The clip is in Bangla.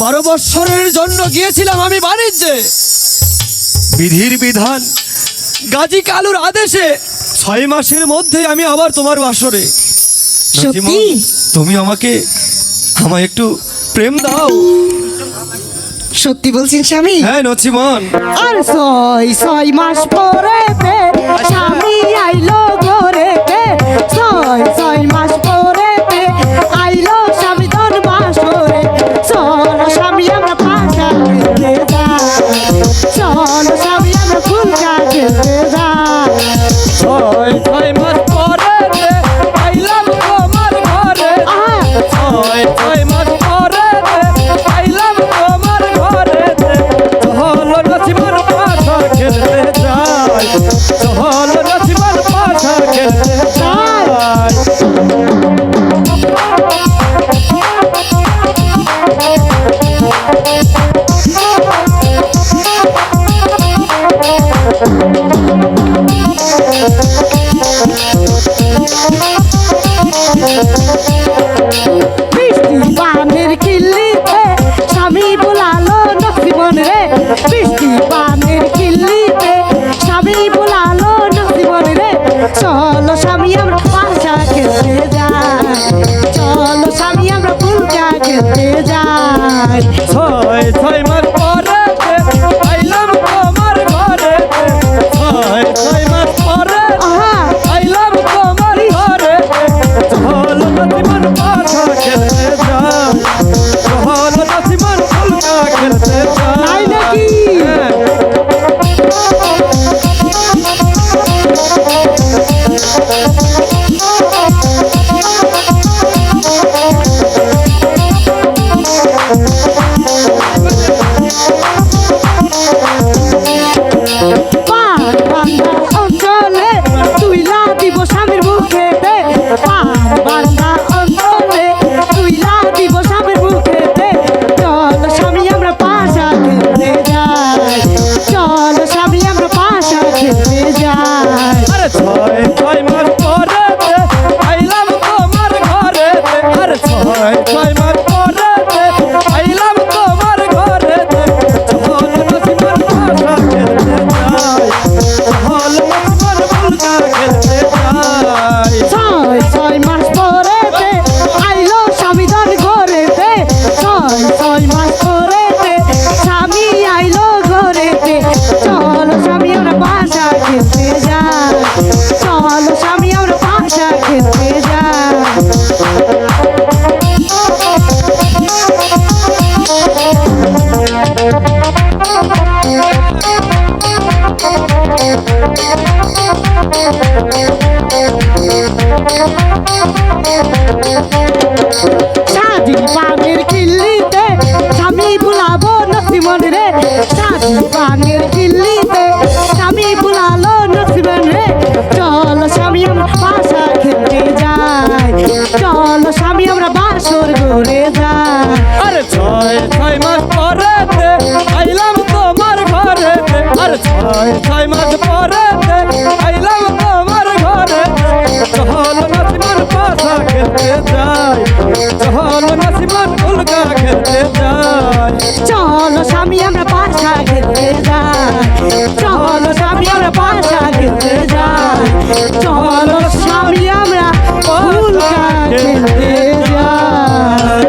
বারো বৎসরের জন্য গিয়েছিলাম আমি বাণিজ্যে। বিধির বিধান। গাজী কালুর আদেশে ছয় মাসের মধ্যে আমি আবার তোমার বাসরে? তুমি আমাকে আমায় একটু প্রেম দাও। সত্যি বলছেন স্বামী? হ্যাঁ নচিমন। আর ছয় ছয় মাস পরেতে স্বামী পানের কিল্লিতে স্বামী বোলালো নসিমন রে। বৃষ্টি পানের কিল্লিতে স্বামী বোলালো নসিমন রে। চলো স্বামী, আমরা পাশা খেতে যাই। চলো স্বামী, আমরা ফুলকা খেতে যাই। সাজি পানের কিল্লিতে, স্বামী বুলাবো নসিমন রে। সাজি পানের কিল্লিতে, স্বামী বুলালো নসিমন রে। চল স্বামী, আমরা বাসা খেতে যাই। চল স্বামী, আমরা বাসর ঘুরে যাই। আরে ছয় ছয় মাস পরে আইলাম তোমার ঘরে আরে ছয় ছয় মাস পরে উলকা খেলতে যাই চলো স্বামী আমরা বাসা খেতে